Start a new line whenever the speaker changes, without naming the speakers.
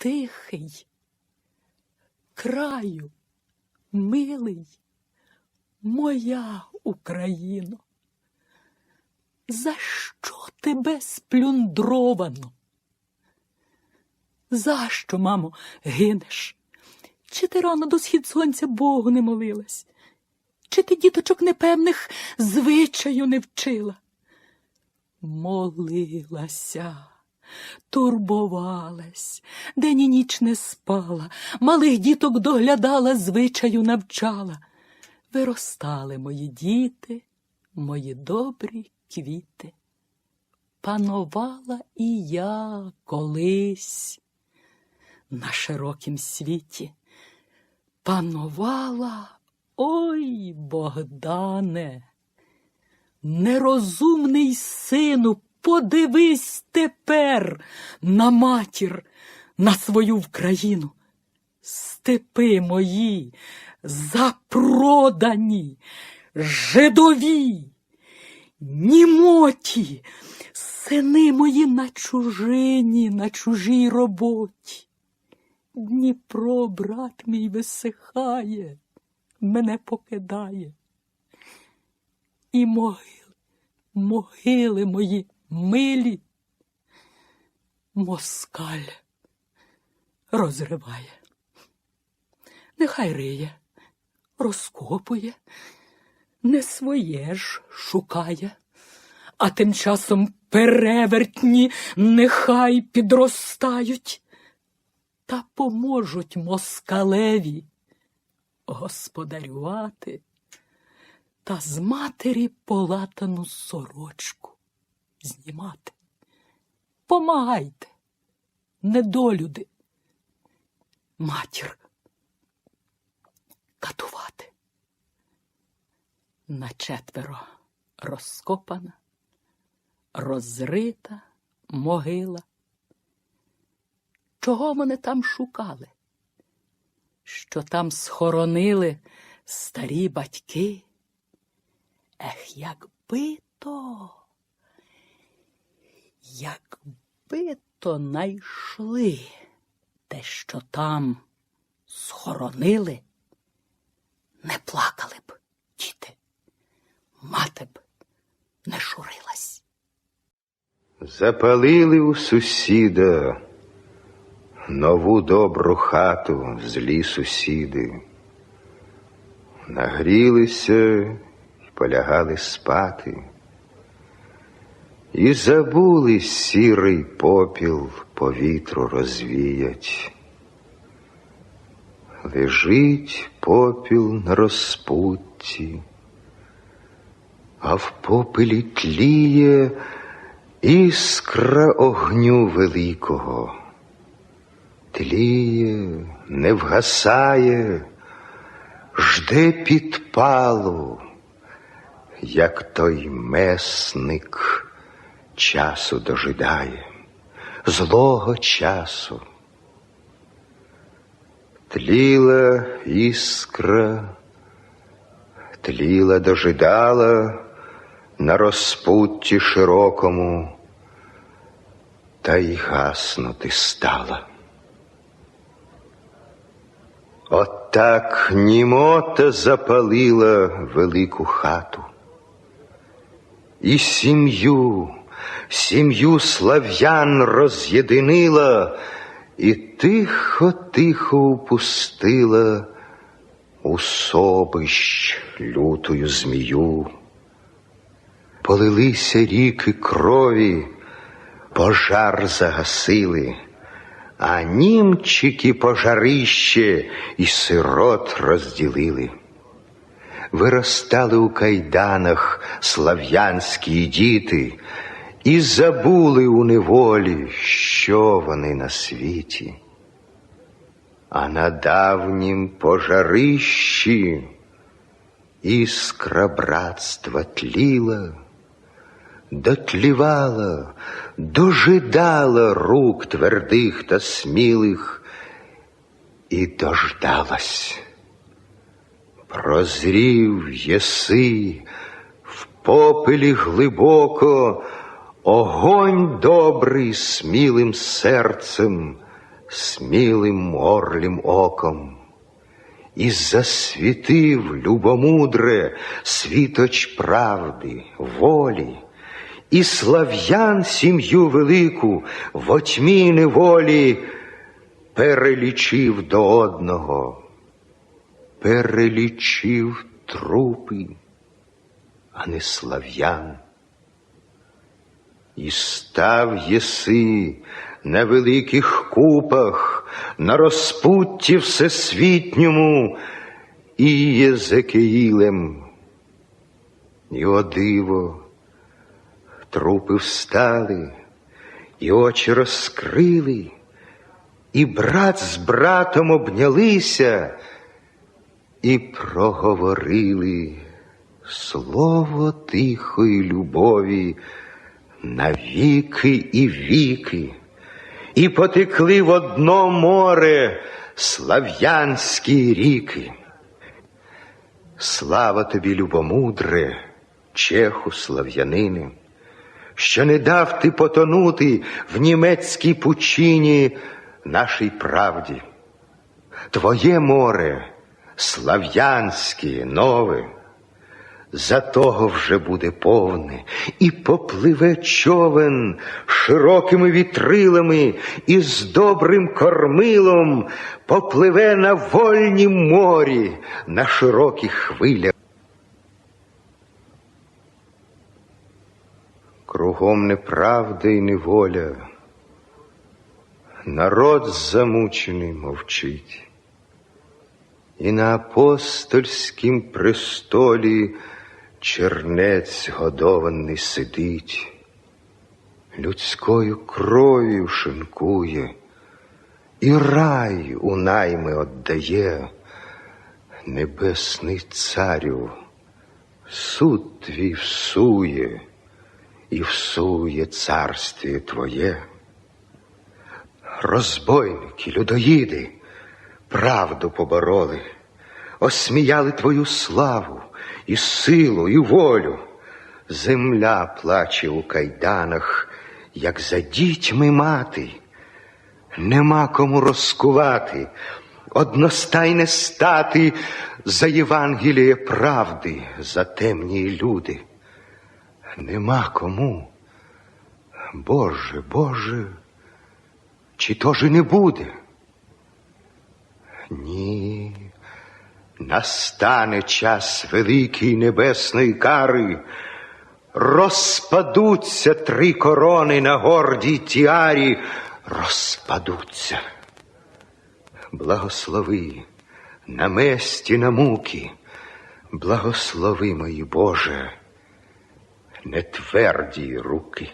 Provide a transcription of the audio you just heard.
тихий, краю, милий, моя Україно. За що тебе сплюндровано? За що, мамо, гинеш? Чи ти рано до схід сонця Богу не молилась? Чи ти діточок непевних звичаю не вчила? Молилася, турбувалась, день і ніч не спала, малих діток доглядала, звичаю навчала. Виростали мої діти, мої добрі квіти. Панувала і я колись на широкім світі. Панувала, ой, Богдане, нерозумний сину, подивись тепер на матір, на свою Вкраїну. Степи мої запродані, жидові, німоті, сини мої на чужині, на чужій роботі. Дніпро, брат мій, висихає, мене покидає. І могили, могили мої милі, москаль розриває. Нехай риє, розкопує, не своє ж шукає, а тим часом перевертні нехай підростають та поможуть москалеві господарювати та з матері полатану сорочку знімати. Помагайте, недолюди, матір катувати. На четверо розкопана, розрита могила. Чого вони там шукали? Що там схоронили старі батьки? Ех, якби то, якби то найшли те, що там схоронили, не плакали б діти, мати б не шурилась.
Запалили у сусіда нову добру хату злі сусіди. Нагрілися і полягали спати. І забули сірий попіл по вітру розвіять. Лежить попіл на розпутті, а в попелі тліє іскра огню великого. Тліє, не вгасає, жде підпалу, як той месник часу дожидає, злого часу. Тліла іскра, тліла дожидала на розпутті широкому, та й гаснути стала. Отак німота запалила велику хату. І сім'ю, сім'ю слав'ян роз'єдинила і тихо-тихо упустила у собищ лютою змію. Полилися ріки крові, пожар загасили, а німчики пожарище і сирот розділили. Виростали у кайданах слав'янські діти і забули у неволі, що вони на світі. А на давнім пожарищі іскра братства тліла, дотлівала, дожидала рук твердих та смілих і дождалась. Прозрів єси в попелі глибоко, огонь добрий смілим серцем смілим орлім оком. І засвітив любомудре світоч правди, волі, і слав'ян сім'ю велику в отьмі неволі перелічив до одного, перелічив трупи, а не слав'ян. І став єси на великих купах, на розпутті всесвітньому і Єзекиїлем. І о диво, трупи встали, і очі розкрили, і брат з братом обнялися і проговорили слово тихої любові на віки і віки, і потекли в одно море слав'янські ріки. Слава тобі, любомудре, чеху слав'янине, що не дав ти потонути в німецькій пучині нашій правді. Твоє море слав'янське, нове, за того вже буде повне, і попливе човен широкими вітрилами і з добрим кормилом попливе на вольнім морі, на широких хвилях. Кругом неправда і неволя, народ замучений мовчить. І на апостольськім престолі чернець годований сидить, людською кров'ю шинкує, і рай у найми отдає, небесний царю, суд твій всує, і всує царствіє твоє. Розбойники, людоїди, правду побороли, осміяли твою славу і силу, і волю. Земля плаче у кайданах, як за дітьми мати. Нема кому розкувати, одностайне стати за Євангеліє правди, за темні люди. Нема кому. Боже, Боже, чи то ж і не буде? Ні, настане час великої небесної кари, розпадуться три корони на гордій тіарі, розпадуться. Благослови на месті на муки, благослови мої Боже, нетверді руки.